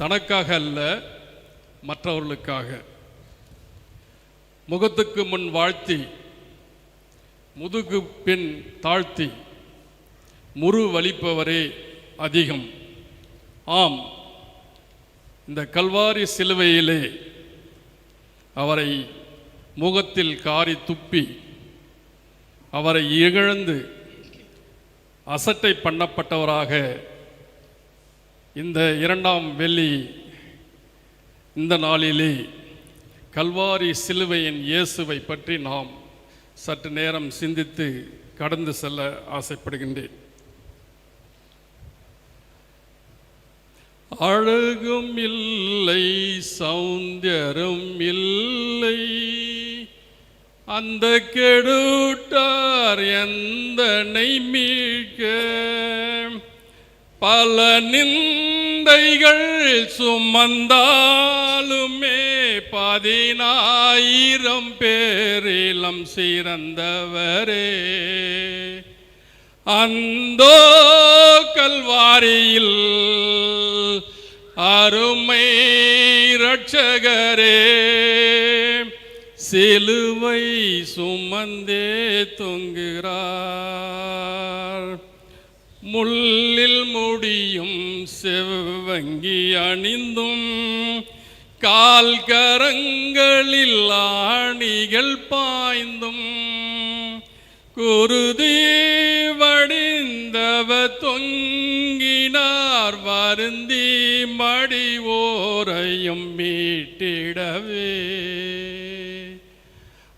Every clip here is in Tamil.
தனக்காக அல்ல மற்றவர்களுக்காக. முகத்துக்கு முன் வாழ்த்தி முதுகு பின் தாழ்த்தி முறு வலிப்பவரே அதிகம். ஆம் இந்த கல்வாரி சிலுவையிலே அவரை முகத்தில் காரி துப்பி அவரை இகழ்ந்து அசட்டை பண்ணப்பட்டவராக இந்த இரண்டாம் வெள்ளி இந்த நாளிலே கல்வாரி சிலுவையின் இயேசுவை பற்றி நாம் சற்று நேரம் சிந்தித்து கடந்து செல்ல ஆசைப்படுகின்றேன். அழகும் இல்லை சௌந்தரும் இல்லை. அந்த கெடுட்டார் எந்த மீட்க? பல நிந்தைகள் சுமந்தாலுமே பதினாயிரம் பேரிலம் சிறந்தவரே. அந்தோ கல்வாரியில் அருமை ரட்சகரே சிலுவை சுமந்தே தொங்குகிறார். முள்ளில் முடியும் செவ்வங்கி அணிந்தும் கால் கரங்களில் ஆணிகள் பாய்ந்தும். குருதி வடிந்தவ தொங்கினார் வருந்தி மடி ஓரையும் மீட்டிடவே.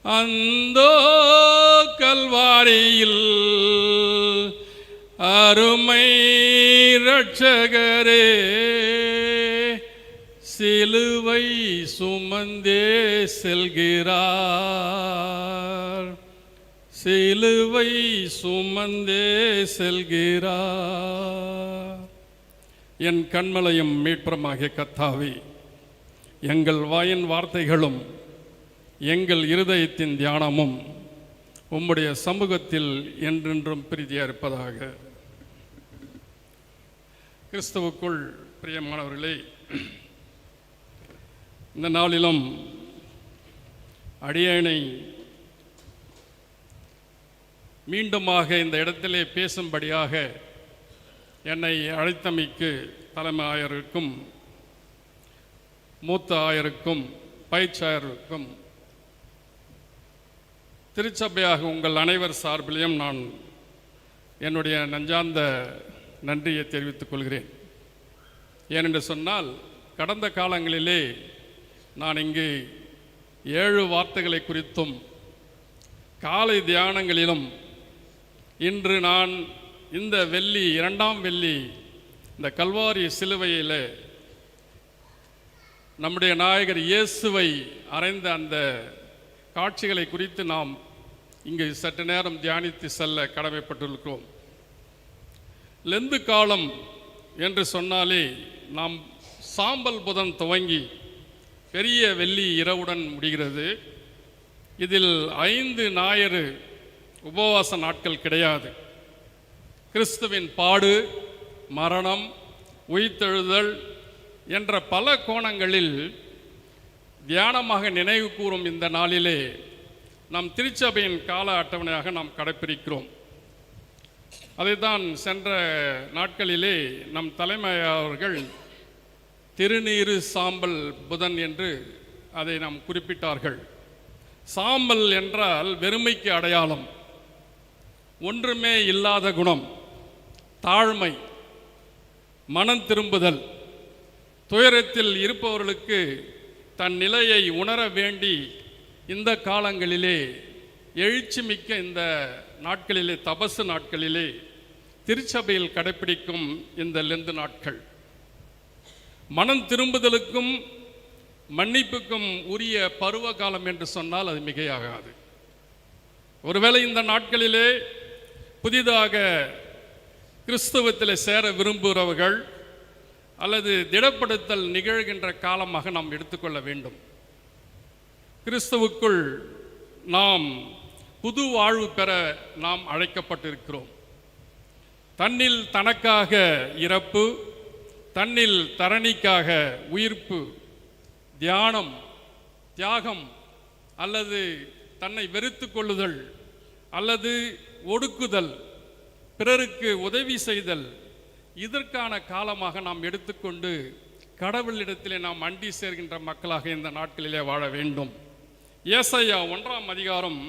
அந்தோ கல்வாரியில் அருமை ரட்சகரே சிலுவை சுமந்தே செல்கிறார். சிலுவை சுமந்தே செல்கிறார். என் கண்மலையும் மீட்பரமாகிய கத்தாவே எங்கள் வாயின் வார்த்தைகளும் எங்கள் இருதயத்தின் தியானமும் உம்முடைய சமூகத்தில் என்றென்றும் பிரீதியாக இருப்பதாக கிறிஸ்துவுக்குள் பிரியமானவர்களே இந்த நாளிலும் அடியனை மீண்டுமாக இந்த இடத்திலே பேசும்படியாக என்னை அழைத்தமைக்கு தலைமை ஆயருக்கும் மூத்த ஆயருக்கும் பயிற்சாயருக்கும் திருச்சபையாக உங்கள் அனைவர் சார்பிலையும் நான் என்னுடைய நஞ்சார்ந்த நன்றியை தெரிவித்துக் கொள்கிறேன். ஏனென்று சொன்னால் கடந்த காலங்களிலே நான் இங்கு ஏழு வார்த்தைகளை குறித்தும் காலை தியானங்களிலும் இன்று நான் இந்த வெள்ளி இரண்டாம் வெள்ளி இந்த கல்வாரி சிலுவையில் நம்முடைய நாயகர் இயேசுவை அறைந்த அந்த காட்சிகளை குறித்து நாம் இங்கு சற்று நேரம் தியானித்து செல்ல கடமைப்பட்டிருக்கிறோம். லெந்து காலம் என்று சொன்னாலே நாம் சாம்பல் புதன் துவங்கி பெரிய வெள்ளி இரவுடன் முடிகிறது. இதில் ஐந்து ஞாயிறு உபவாச நாட்கள் கிடையாது. கிறிஸ்துவின் பாடு மரணம் உயிர்த்தெழுதல் என்ற பல கோணங்களில் தியானமாக நினைவு கூறும் இந்த நாளிலே நம் திருச்சபையின் கால அட்டவணையாக நாம் கடைப்பிடிக்கிறோம் அதைத்தான் சென்ற நாட்களிலே நம் தலைமையவர்கள் திருநீரு திருநீறு சாம்பல் புதன் என்று அதை நாம் குறிப்பிட்டார்கள். சாம்பல் என்றால் வெறுமைக்கு அடையாளம் ஒன்றுமே இல்லாத குணம் தாழ்மை மனம் திரும்புதல். துயரத்தில் இருப்பவர்களுக்கு தன் நிலையை உணர வேண்டி இந்த காலங்களிலே எழுச்சி மிக்க இந்த நாட்களிலே தபசு நாட்களிலே திருச்சபையில் கடைப்பிடிக்கும் இந்த லெந்து நாட்கள். மனம் திரும்புதலுக்கும் மன்னிப்புக்கும் உரிய பருவ காலம் என்று சொன்னால் அது மிகையாகாது. ஒருவேளை இந்த நாட்களிலே புதிதாக கிறிஸ்தவத்தில் சேர விரும்புகிறவர்கள் அல்லது திடப்படுத்தல் நிகழ்கின்ற காலமாக நாம் எடுத்துக்கொள்ள வேண்டும். கிறிஸ்துவுக்குள் நாம் புது வாழ்வு பெற நாம் அழைக்கப்பட்டிருக்கிறோம். தன்னில் தனக்காக இறப்பு தன்னில் தரணிக்காக உயிர்ப்பு தியானம் தியாகம் அல்லது தன்னை வெறுத்து கொள்ளுதல் அல்லது ஒடுக்குதல் பிறருக்கு உதவி செய்தல் இதற்கான காலமாக நாம் எடுத்துக்கொண்டு கடவுளிடத்திலே நாம் அண்டி சேர்கின்ற மக்களாக இந்த நாட்களிலே வாழ வேண்டும். ஏசையா ஒன்றாம் அதிகாரம்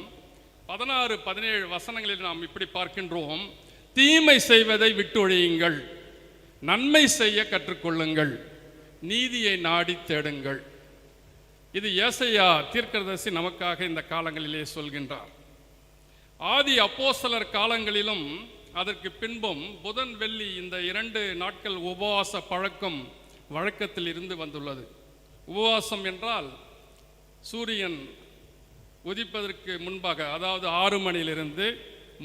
பதினாறு பதினேழு வசனங்களில் நாம் இப்படி பார்க்கின்றோம். தீமை செய்வதை விட்டொழியுங்கள். நன்மை செய்ய கற்றுக்கொள்ளுங்கள். நீதியை நாடி தேடுங்கள். இது ஏசையா தீர்க்கதரிசி நமக்காக இந்த காலங்களிலே சொல்கின்றார். ஆதி அப்போசலர் காலங்களிலும் அதற்கு பின்பும் புதன் வெள்ளி இந்த இரண்டு நாட்கள் உபவாச பழக்கம் வழக்கத்தில் இருந்து வந்துள்ளது. உபவாசம் என்றால் சூரியன் உதிப்பதற்கு முன்பாக அதாவது ஆறு மணியிலிருந்து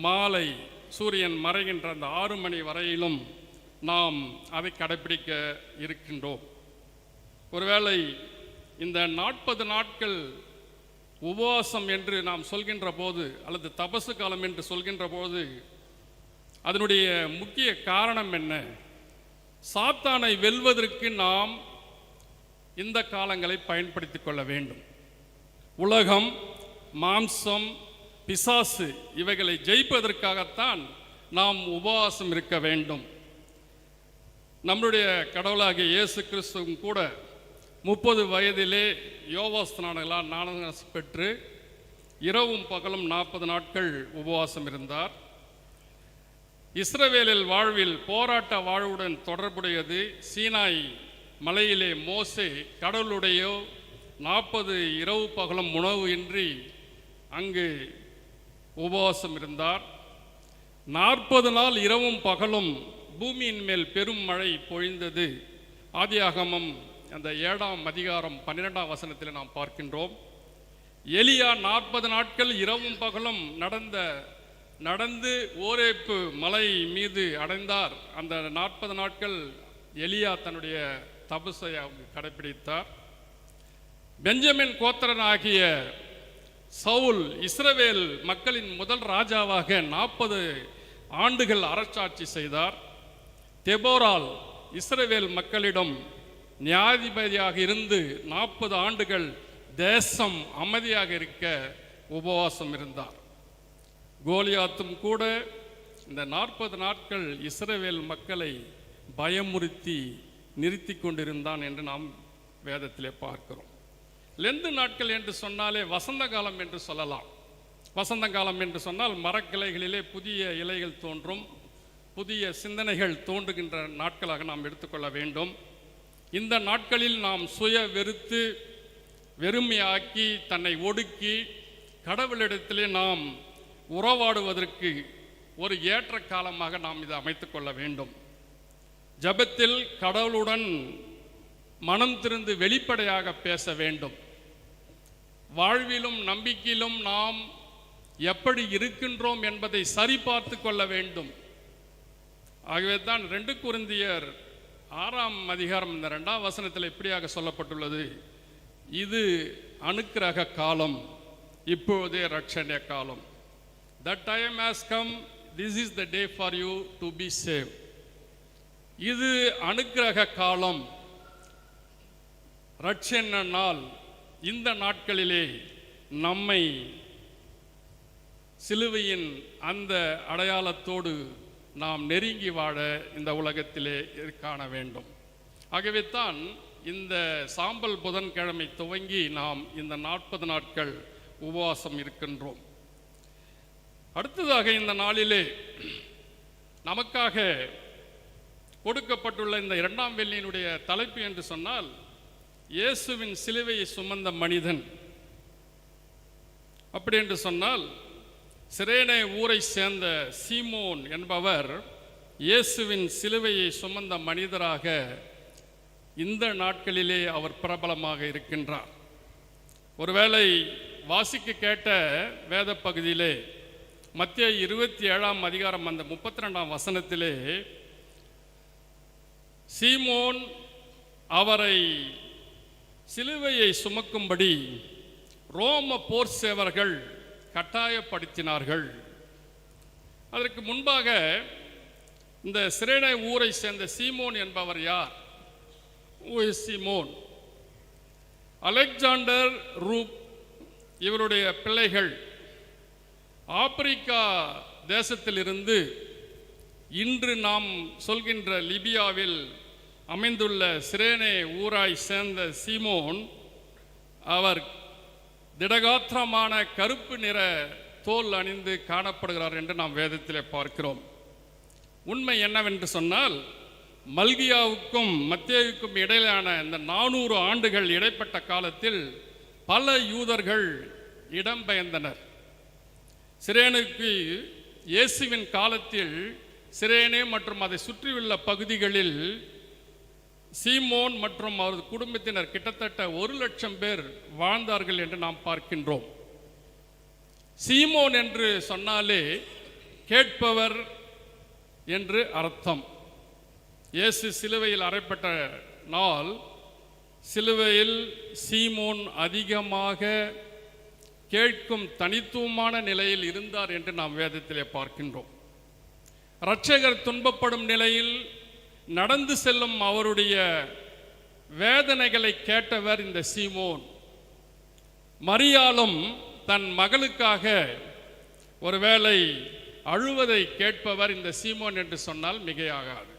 மாலை சூரியன் மறைகின்ற அந்த ஆறு மணி வரையிலும் நாம் அதை கடைபிடிக்க இருக்கின்றோம். ஒருவேளை இந்த நாற்பது நாட்கள் உபவாசம் என்று நாம் சொல்கின்ற போது அல்லது தபசு காலம் என்று சொல்கின்ற போது அதனுடைய முக்கிய காரணம் என்ன? சாத்தானை வெல்வதற்கு நாம் இந்த காலங்களை பயன்படுத்தி கொள்ள வேண்டும். உலகம் மாம்சம் பிசாசு இவைகளை ஜெயிப்பதற்காகத்தான் நாம் உபவாசம் இருக்க வேண்டும். நம்முடைய கடவுளாகிய இயேசு கிறிஸ்துவும் கூட முப்பது வயதிலே யோவாஸ்தனானங்களால் நானகாசு பெற்று இரவும் பகலும் நாற்பது நாட்கள் உபவாசம் இருந்தார். இஸ்ரவேலில் வாழ்வில் போராட்ட வாழ்வுடன் தொடர்புடையது சீனாய் மலையிலே மோசே கடவுளுடையோ நாற்பது இரவு பகலும் உணவு இன்றி அங்கு உபவாசம் இருந்தார். நாற்பது நாள் இரவும் பகலும் பூமியின் மேல் பெரும் மழை பொழிந்தது. ஆதியாகமம் அந்த ஏழாம் அதிகாரம் பன்னிரெண்டாம் வசனத்தில் நாம் பார்க்கின்றோம். எலியா நாற்பது நாட்கள் இரவும் பகலும் நடந்த நடந்து ஓரேப்பு மலை மீது அடைந்தார். அந்த நாற்பது நாட்கள் எலியா தன்னுடைய தபஸை அவங்க கடைபிடித்தார். பெஞ்சமின் கோத்திரன் ஆகிய சவுல் இஸ்ரவேல் மக்களின் முதல் ராஜாவாக நாற்பது ஆண்டுகள் அரசாட்சி செய்தார். தெபோரால் இஸ்ரவேல் மக்களிடம் நியாயாதிபதியாக இருந்து நாற்பது ஆண்டுகள் தேசம் அமைதியாக இருக்க உபவாசம் இருந்தார். கோலியாத்தும் கூட இந்த நாற்பது நாட்கள் இஸ்ரவேல் மக்களை பயமுறுத்தி நிறுத்தி கொண்டிருந்தான் என்று நாம் வேதத்திலே பார்க்கிறோம். லெந்து நாட்கள் என்று சொன்னாலே வசந்த காலம் என்று சொல்லலாம். வசந்த காலம் என்று சொன்னால் மரக்கிளைகளிலே புதிய இலைகள் தோன்றும். புதிய சிந்தனைகள் தோன்றுகின்ற நாட்களாக நாம் எடுத்துக்கொள்ள வேண்டும். இந்த நாட்களில் நாம் சுய வெறுத்து வெறுமையாக்கி தன்னை ஒடுக்கி கடவுளிடத்திலே நாம் உறவாடுவதற்கு ஒரு ஏற்ற காலமாக நாம் இதை அமைத்துக்கொள்ள வேண்டும். ஜெபத்தில் கடவுளுடன் மனம் திருந்து வெளிப்படையாக பேச வேண்டும். வாழ்விலும் நம்பிக்கையிலும் நாம் எப்படி இருக்கின்றோம் என்பதை சரிபார்த்து கொள்ள வேண்டும். ஆகவே தான் ரெண்டு குருந்தியர் ஆறாம் அதிகாரம் இந்த ரெண்டாம் வசனத்தில் இப்படியாக சொல்லப்பட்டுள்ளது? இது அனுக்கிரக காலம் இப்பொழுதே ரட்சணிய காலம். That time has come this is the day for you to be save இது அனுக்கிரக காலம். ரட்சண நாள் இந்த நாட்களிலே நம்மை சிலுவையின் அந்த அடையாளத்தோடு நாம் நெருங்கி வாழ இந்த உலகத்திலே காண வேண்டும். ஆகவே தான் இந்த சாம்பல் புதன்கிழமை துவங்கி நாம் இந்த நாற்பது நாட்கள் உபவாசம் இருக்கின்றோம். அடுத்ததாக இந்த நாளிலே நமக்காக கொடுக்கப்பட்டுள்ள இந்த இரண்டாம் வெள்ளியினுடைய தலைப்பு என்று சொன்னால் இயேசுவின் சிலுவையை சுமந்த மனிதன். அப்படி என்று சொன்னால் சிரேனே ஊரை சேர்ந்த சீமோன் என்பவர் இயேசுவின் சிலுவையை சுமந்த மனிதராக இந்த நாட்களிலே அவர் பிரபலமாக இருக்கின்றார். ஒருவேளை வாசிக்க கேட்ட வேத பகுதியிலே மத்திய இருபத்தி ஏழாம் அதிகாரம் அந்த முப்பத்தி ரெண்டாம் வசனத்திலே சீமோன் அவரை சிலுவையை சுமக்கும்படி ரோம போர் சேவர்கள் கட்டாயப்படுத்தினார்கள். அதற்கு முன்பாக இந்த சிரேனை ஊரை சேர்ந்த சீமோன் என்பவர் யார்? சீமோன். அலெக்சாண்டர் ரூப் இவருடைய பிள்ளைகள் ஆப்பிரிக்கா தேசத்திலிருந்து இன்று நாம் சொல்கின்ற லிபியாவில் அமைந்துள்ள சிரேனே ஊராய் சேர்ந்த சீமோன் அவர் திடகாத்திரமான கருப்பு நிற தோல் அணிந்து காணப்படுகிறார் என்று நாம் வேதத்திலே பார்க்கிறோம். உண்மை என்னவென்று சொன்னால் மல்கியாவுக்கும் மத்தியாவுக்கும் இடையிலான இந்த நானூறு ஆண்டுகள் இடைப்பட்ட காலத்தில் பல யூதர்கள் இடம்பெயர்ந்தனர் சிரேனுக்கு இயேசுவின் காலத்தில் சிரேனே மற்றும் அதை சுற்றியுள்ள பகுதிகளில் சீமோன் மற்றும் அவரது குடும்பத்தினர் கிட்டத்தட்ட ஒரு லட்சம் பேர் வாழ்ந்தார்கள் என்று நாம் பார்க்கின்றோம். சீமோன் என்று சொன்னாலே கேட்பவர் என்று அர்த்தம். இயேசு சிலுவையில் அறைப்பட்ட நாள் சிலுவையில் சீமோன் அதிகமாக கேட்கும் தனித்துவமான நிலையில் இருந்தார் என்று நாம் வேதத்திலே பார்க்கின்றோம். இரட்சகர் துன்பப்படும் நிலையில் நடந்து செல்லும் அவருடைய வேதனைகளை கேட்டவர் இந்த சீமோன். மரியாலும் தன் மகளுக்காக ஒருவேளை அழுவதை கேட்பவர் இந்த சீமோன் என்று சொன்னால் மிகையாகாது.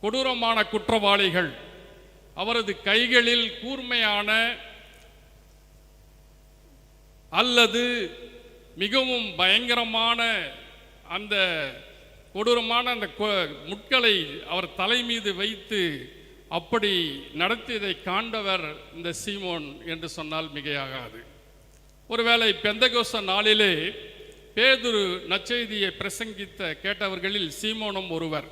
கொடூரமான குற்றவாளிகள் அவரது கைகளில் கூர்மையான அல்லது மிகவும் பயங்கரமான அந்த கொடூரமான அந்த கொ- முட்களை அவர் தலை மீது வைத்து அப்படி நடத்தியதை காண்டவர் இந்த சீமோன் என்று சொன்னால் மிகையாகாது. ஒருவேளை பெந்தகோச நாளிலே பேதுரு நச்செய்தியை பிரசங்கித்த கேட்டவர்களில் சீமோனும் ஒருவர்.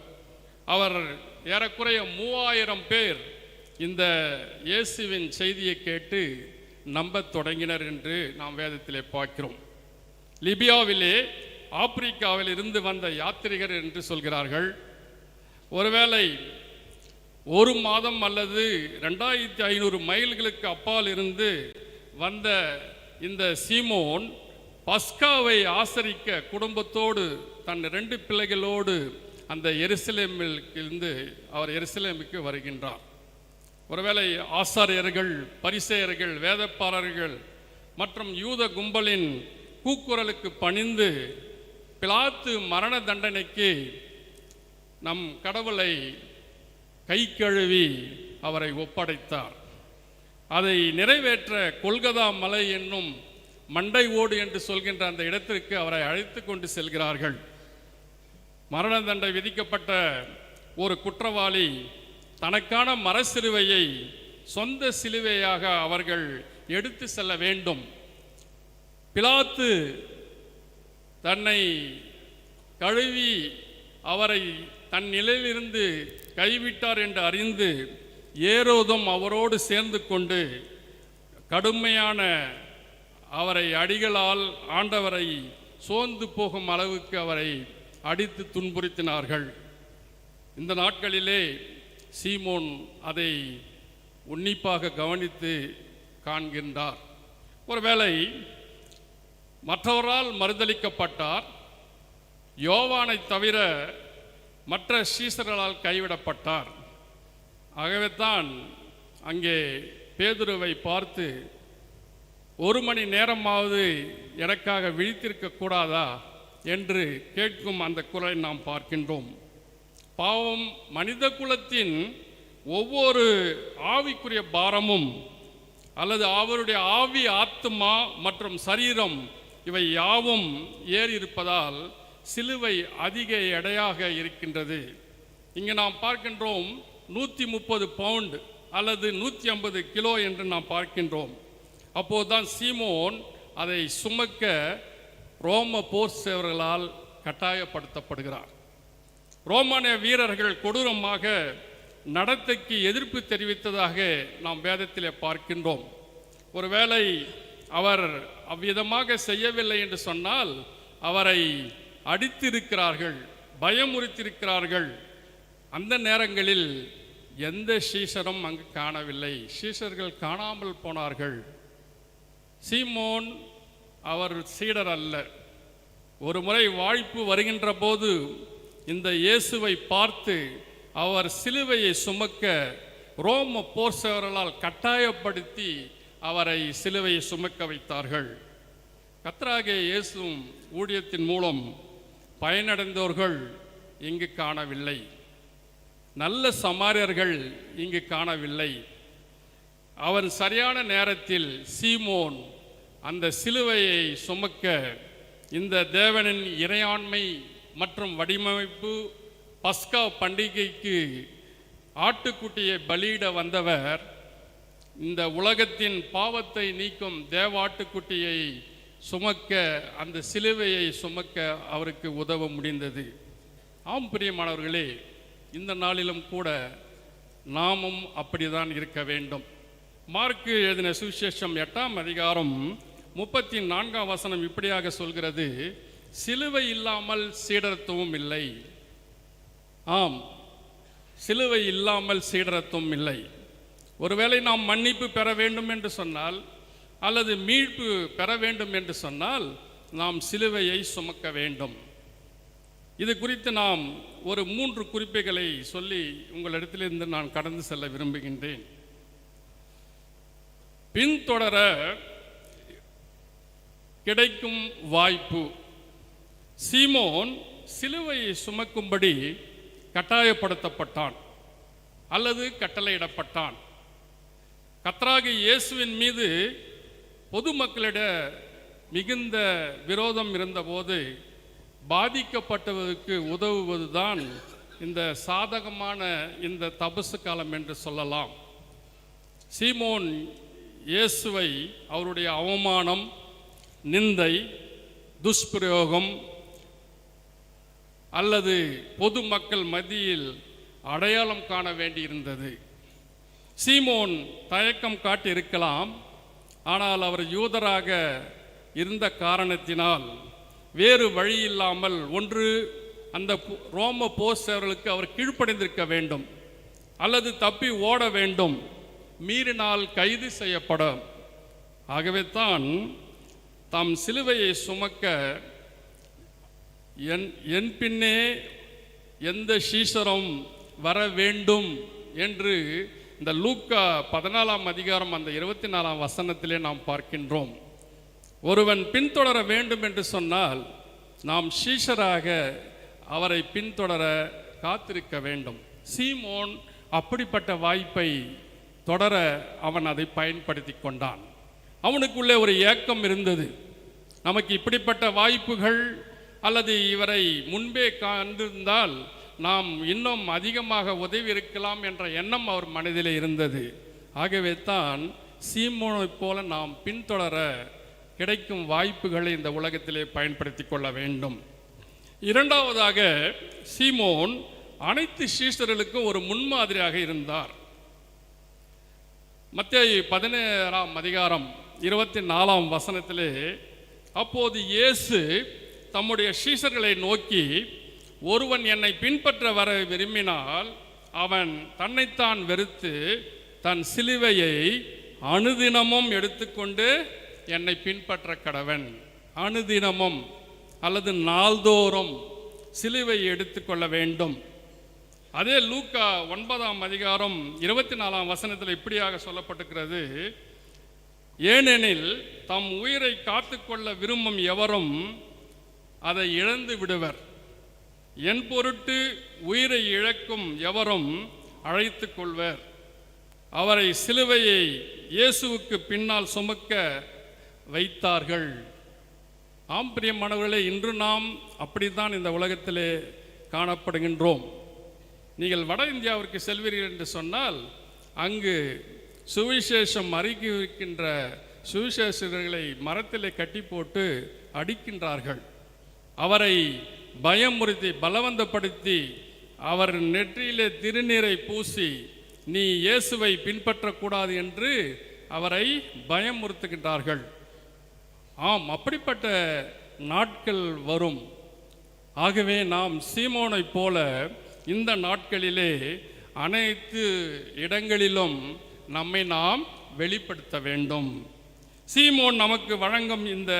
அவர் ஏறக்குறைய மூவாயிரம் பேர் இந்த இயேசுவின் செய்தியை கேட்டு நம்பத் தொடங்கினர் என்று நாம் வேதத்திலே பார்க்கிறோம். லிபியாவிலே ஆப்பிரிக்காவில் இருந்து வந்த யாத்திரிகர் என்று சொல்கிறார்கள். ஒருவேளை ஒரு மாதம் அல்லது ரெண்டாயிரத்தி ஐநூறு மைல்களுக்கு அப்பால் இருந்து வந்த இந்த சீமோன் பஸ்காவை ஆசரிக்க குடும்பத்தோடு தன் ரெண்டு பிள்ளைகளோடு அந்த எருசலேமிலிருந்து அவர் எருசலேமுக்கு வருகின்றார். ஒருவேளை ஆசாரியர்கள் பரிசெயர்கள் வேதப்பாரர்கள் மற்றும் யூத கும்பலின் கூக்குரலுக்கு பணிந்து பிலாத்து மரண தண்டனைக்கு நம் கடவுளை கை கழுவி அவரை ஒப்படைத்தார். அதை நிறைவேற்ற கொல்கதா மலை என்னும் மண்டை ஓடு என்று சொல்கின்ற அந்த இடத்திற்கு அவரை அழைத்து கொண்டு செல்கிறார்கள். மரண தண்டை விதிக்கப்பட்ட ஒரு குற்றவாளி தனக்கான மரசிலுவையை சொந்த சிலுவையாக அவர்கள் எடுத்து செல்ல வேண்டும். பிலாத்து தன்னை கழுவி அவரை தன் நிலையிலிருந்து கைவிட்டார் என்று அறிந்து ஏரோதும் அவரோடு சேர்ந்து கொண்டு கடுமையான அவரை அடிகளால் ஆண்டவரை சோர்ந்து போகும் அளவுக்கு அவரை அடித்து துன்புறுத்தினார்கள். இந்த நாட்களிலே சீமோன் அதை உன்னிப்பாக கவனித்து காண்கின்றார். ஒருவேளை மற்றவரால் மறுதளிக்கப்பட்டார் யோவானை தவிர மற்ற சீசர்களால் கைவிடப்பட்டார். ஆகவே தான் அங்கே பேதுருவை பார்த்து ஒரு மணி நேரமாவது எனக்காக விழித்திருக்க கூடாதா? என்று கேட்கும் அந்த குரலை நாம் பார்க்கின்றோம். பாவம் மனித குலத்தின் ஒவ்வொரு ஆவிக்குரிய பாரமும் அல்லது அவருடைய ஆவி ஆத்மா மற்றும் சரீரம் இவை யாவும் ஏறி இருப்பதால் சிலுவை அதிக எடையாக இருக்கின்றது. இங்கே நாம் பார்க்கின்றோம் நூற்றி முப்பது பவுண்ட் அல்லது நூற்றி ஐம்பது கிலோ என்று நாம் பார்க்கின்றோம். அப்போதுதான் சீமோன் அதை சுமக்க ரோம போர் சேவர்களால் கட்டாயப்படுத்தப்படுகிறார். ரோமானிய வீரர்கள் கொடூரமாக நடத்தைக்கு எதிர்ப்பு தெரிவித்ததாக நாம் வேதத்திலே பார்க்கின்றோம். ஒருவேளை அவர் அவ்விதமாக செய்யவில்லை என்று சொன்னால் அவரை அடித்திருக்கிறார்கள் பயமுறுத்திருக்கிறார்கள் அந்த நேரங்களில் எந்த சீஷரும் அங்கு காணவில்லை. சீஷர்கள் காணாமல் போனார்கள். சீமோன் அவர் சீடர் அல்ல. ஒரு முறை வாய்ப்பு வருகின்ற போது இந்த இயேசுவை பார்த்து அவர் சிலுவையை சுமக்க ரோம போர்சவர்களால் கட்டாயப்படுத்தி அவரை சிலுவையை சுமக்க வைத்தார்கள். கத்ராகே இயேசும் ஊழியத்தின் மூலம் பயனடைந்தவர்கள் இங்கு காணவில்லை. நல்ல சமாரியர்கள் இங்கு காணவில்லை. அவன் சரியான நேரத்தில் சீமோன் அந்த சிலுவையை சுமக்க இந்த தேவனின் இறையாண்மை மற்றும் வடிவமைப்பு பஸ்கா பண்டிகைக்கு ஆட்டுக்குட்டியை பலியிட வந்தவர் இந்த உலகத்தின் பாவத்தை நீக்கும் தேவாட்டுக்குட்டியை சுமக்க அந்த சிலுவையை சுமக்க அவருக்கு உதவ முடிந்தது. ஆம் பிரியமானவர்களே இந்த நாளிலும் கூட நாமும் அப்படிதான் இருக்க வேண்டும். மார்க்கு எழுதின சுவிசேஷம் எட்டாம் அதிகாரம் முப்பத்தி நான்காம் வசனம் இப்படியாக சொல்கிறது சிலுவை இல்லாமல் சீடரத்துவம் இல்லை. ஆம் சிலுவை இல்லாமல் சீடரத்துவம் இல்லை. ஒருவேளை நாம் மன்னிப்பு பெற வேண்டும் என்று சொன்னால் அல்லது மீட்பு பெற வேண்டும் என்று சொன்னால் நாம் சிலுவையை சுமக்க வேண்டும். இது குறித்து நாம் ஒரு மூன்று குறிப்புகளை சொல்லி உங்களிடத்திலிருந்து நான் கடந்து செல்ல விரும்புகின்றேன். பின்தொடர கிடைக்கும் வாய்ப்பு. சீமோன் சிலுவையை சுமக்கும்படி கட்டாயப்படுத்தப்பட்டான் அல்லது கட்டளையிடப்பட்டான். கத்ராகி இயேசுவின் மீது பொதுமக்களிட மிகுந்த விரோதம் இருந்தபோது பாதிக்கப்பட்டவருக்கு உதவுவதுதான் இந்த சாதகமான இந்த தபசு காலம் என்று சொல்லலாம். சீமோன் இயேசுவை அவருடைய அவமானம் நிந்தை துஷ்பிரயோகம் அல்லது பொதுமக்கள் மத்தியில் அடையாளம் காண வேண்டியிருந்தது. சீமோன் தயக்கம் காட்டியிருக்கலாம் ஆனால் அவர் யூதராக இருந்த காரணத்தினால் வேறு வழி இல்லாமல் ஒன்று அந்த ரோம போஸ்டர்களுக்கு அவர் கீழ்ப்படைந்திருக்க வேண்டும் அல்லது தப்பி ஓட வேண்டும் மீறினால் கைது செய்யப்படும் ஆகவே தான் தாம் சிலுவையை சுமக்க என் என் பின்னே எந்த சீசரும் வர வேண்டும் என்று இந்த லூக்கா பதினாலாம் அதிகாரம் அந்த இருபத்தி நாலாம் வசனத்திலே நாம் பார்க்கின்றோம். ஒருவன் பின்தொடர வேண்டும் என்று சொன்னால் நாம் சீஷராக அவரை பின்தொடர காத்திருக்க வேண்டும். சீமோன் அப்படிப்பட்ட வாய்ப்பை தொடர அவன் அதை பயன்படுத்தி கொண்டான். அவனுக்குள்ளே ஒரு ஏக்கம் இருந்தது. நமக்கு இப்படிப்பட்ட வாய்ப்புகள் அல்லது இவரை முன்பே கண்டிருந்தால் நாம் இன்னும் அதிகமாக உதவி இருக்கலாம் என்ற எண்ணம் அவர் மனதில் இருந்தது. ஆகவே தான் சீமோனைப் போல நாம் பின்தொடர கிடைக்கும் வாய்ப்புகளை இந்த உலகத்திலே பயன்படுத்தி கொள்ள வேண்டும். இரண்டாவதாக சீமோன் அனைத்து சீஷர்களுக்கும் ஒரு முன்மாதிரியாக இருந்தார். மத்திய பதினேழாம் அதிகாரம் இருபத்தி நாலாம் வசனத்திலே அப்போது இயேசு தம்முடைய சீஷர்களை நோக்கி ஒருவன் என்னை பின்பற்ற வர விரும்பினால் அவன் தன்னைத்தான் வெறுத்து தன் சிலுவையை அனுதினமும் எடுத்துக்கொண்டு என்னை பின்பற்ற கடவன். அனுதினமும் அல்லது நாள்தோறும் சிலுவை எடுத்துக்கொள்ள வேண்டும். அதே லூக்கா ஒன்பதாம் அதிகாரம் இருபத்தி நாலாம் வசனத்தில் இப்படியாக சொல்லப்பட்டிருக்கிறது. ஏனெனில் தம் உயிரை காத்துக்கொள்ள விரும்பும் எவரும் அதை இழந்து விடுவர். என் பொருட்டு உயிரை இழக்கும் எவரும் அழைத்து கொள்வர். அவரை சிலுவையை இயேசுவுக்கு பின்னால் சுமக்க வைத்தார்கள். ஆம் பிரியமானவர்களே இன்று நாம் அப்படித்தான் இந்த உலகத்திலே காணப்படுகின்றோம். நீங்கள் வட இந்தியாவிற்கு செல்வீர்கள் என்று சொன்னால் அங்கு சுவிசேஷம் அறிவிக்கின்ற சுவிசேஷர்களை மரத்திலே கட்டி போட்டு அடிக்கின்றார்கள். அவரை பயமுறுத்தி பலவந்தப்படுத்தி அவர் நெற்றியிலே திருநீரை பூசி நீ இயேசுவை பின்பற்றக்கூடாது என்று அவரை பயமுறுத்துகின்றார்கள். ஆம் அப்படிப்பட்ட நாட்கள் வரும். ஆகவே நாம் சீமோனைப் போல இந்த நாட்களிலே அனைத்து இடங்களிலும் நம்மை நாம் வெளிப்படுத்த வேண்டும். சீமோன் நமக்கு வழங்கும் இந்த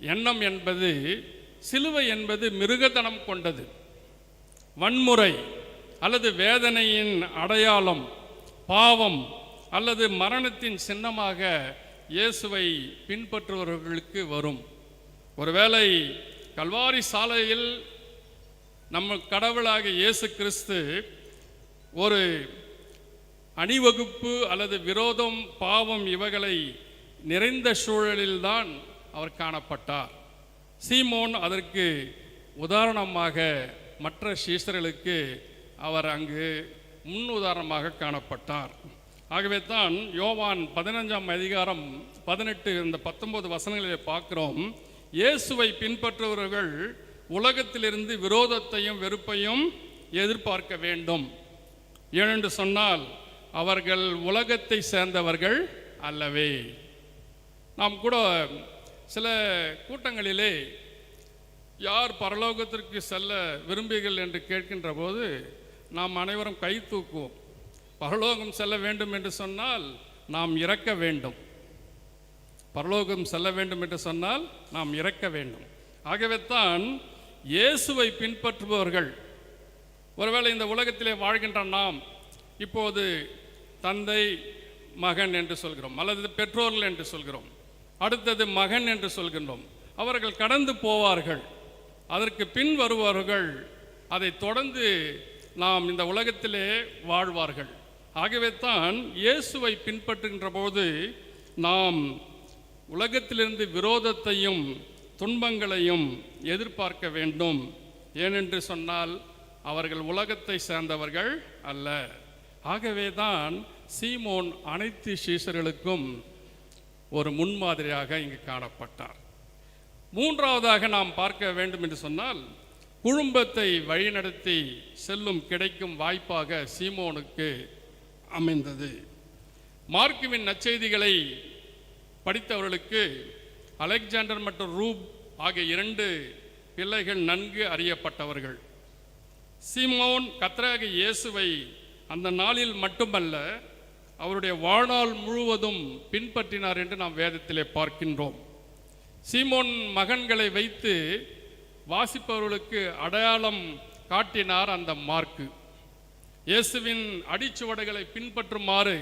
எண்ணம் என்பது சிலுவை என்பது மிருகதனம் கொண்டது. வன்முறை அல்லது வேதனையின் அடையாளம் பாவம் அல்லது மரணத்தின் சின்னமாக இயேசுவை பின்பற்றுபவர்களுக்கு வரும். ஒருவேளை கல்வாரி சாலையில் நம்ம கடவுளாக இயேசு கிறிஸ்து ஒரு அணிவகுப்பு அல்லது விரோதம் பாவம் இவைகளை நிறைந்த சூழலில்தான் அவர் காணப்பட்டார். சீமோன் அதற்கு உதாரணமாக மற்ற சீசர்களுக்கு அவர் அங்கு முன் உதாரணமாக காணப்பட்டார். ஆகவே தான் யோவான் பதினஞ்சாம் அதிகாரம் பதினெட்டு இந்த பத்தொன்பது வசனங்களை பார்க்கிறோம். இயேசுவை பின்பற்றுபவர்கள் உலகத்திலிருந்து விரோதத்தையும் வெறுப்பையும் எதிர்பார்க்க வேண்டும். ஏனென்று சொன்னால் அவர்கள் உலகத்தை சேர்ந்தவர்கள் அல்லவே. நாம் கூட சில கூட்டங்களிலே யார் பரலோகத்திற்கு செல்ல விரும்புகிறீர்கள் என்று கேட்கின்ற போது நாம் அனைவரும் கை தூக்குவோம். பரலோகம் செல்ல வேண்டும் என்று சொன்னால் நாம் இறக்க வேண்டும். பரலோகம் செல்ல வேண்டும் என்று சொன்னால் நாம் இறக்க வேண்டும். ஆகவே தான் இயேசுவை பின்பற்றுபவர்கள் ஒருவேளை இந்த உலகத்திலே வாழ்கின்ற நாம் இப்போது தந்தை மகன் என்று சொல்கிறோம் அல்லது பெற்றோர்கள் என்று சொல்கிறோம். அடுத்தது மகன் என்று சொல்கின்றோம். அவர்கள் கடந்து போவார்கள். அதற்கு பின் வருபவர்கள் அதை தொடர்ந்து நாம் இந்த உலகத்திலே வாழ்வார்கள். ஆகவே தான் இயேசுவை பின்பற்றுகின்ற போது நாம் உலகத்திலிருந்து விரோதத்தையும் துன்பங்களையும் எதிர்பார்க்க வேண்டும். ஏனென்று சொன்னால் அவர்கள் உலகத்தை சேர்ந்தவர்கள் அல்ல. ஆகவே தான் சீமோன் அனைத்து சீசர்களுக்கும் ஒரு முன்மாதிரியாக இங்கு காணப்பட்டார். மூன்றாவதாக நாம் பார்க்க வேண்டும் என்று சொன்னால் குடும்பத்தை வழிநடத்தி செல்லும் கிடைக்கும் வாய்ப்பாக சீமோனுக்கு அமைந்தது. மார்க்குவின் நற்செய்திகளை படித்தவர்களுக்கு அலெக்சாண்டர் மற்றும் ரூப் ஆகிய இரண்டு பிள்ளைகள் நன்கு அறியப்பட்டவர்கள். சீமோன் கத்ராக இயேசுவை அந்த நாளில் மட்டுமல்ல அவருடைய வாழ்நாள் முழுவதும் பின்பற்றினார் என்று நாம் வேதத்திலே பார்க்கின்றோம். சீமோன் மகன்களை வைத்து வாசிப்பவர்களுக்கு அடையாளம் காட்டினார் அந்த மார்க்கு. இயேசுவின் அடிச்சுவடைகளை பின்பற்றுமாறு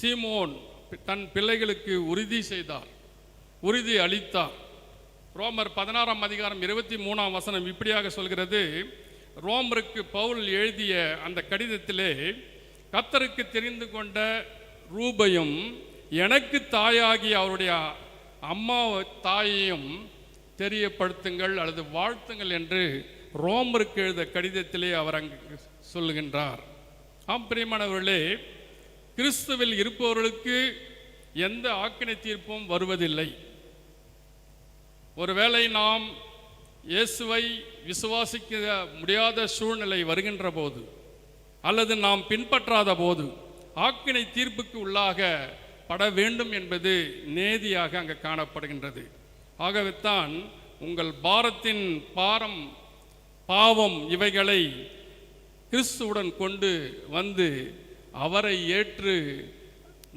சீமோன் தன் பிள்ளைகளுக்கு உறுதி செய்தார் உறுதி அளித்தார். ரோமர் பதினாறாம் அதிகாரம் இருபத்தி மூணாம் வசனம் இப்படியாக சொல்கிறது ரோமருக்கு பவுல் எழுதிய அந்த கடிதத்திலே கத்தருக்கு தெரிந்து கொண்ட ரூபையும் எனக்கு தாயாகி அவருடைய அம்மா தாயையும் தெரியப்படுத்துங்கள் அல்லது வாழ்த்துங்கள் என்று ரோமருக்கு எழுத கடிதத்திலே அவர் அங்கு சொல்லுகின்றார். ஆம் பிரியமானவர்களே கிறிஸ்துவில் இருப்பவர்களுக்கு எந்த ஆக்கினை தீர்ப்பும் வருவதில்லை. ஒருவேளை நாம் இயேசுவை விசுவாசிக்க முடியாத சூழ்நிலை வருகின்ற போது அல்லது நாம் பின்பற்றாத போது ஆக்கினை தீர்ப்புக்கு உள்ளாக பட வேண்டும் என்பது நேதியாக அங்கே காணப்படுகின்றது. ஆகவேத்தான் உங்கள் பாரத்தின் பாரம் பாவம் இவைகளை கிறிஸ்துவுடன் கொண்டு வந்து அவரை ஏற்று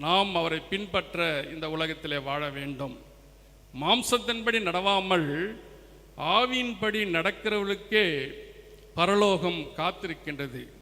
நாம் அவரை பின்பற்ற இந்த உலகத்திலே வாழ வேண்டும். மாம்சத்தின்படி நடவாமல் ஆவியின்படி நடக்கிறவர்களுக்கே பரலோகம் காத்திருக்கின்றது.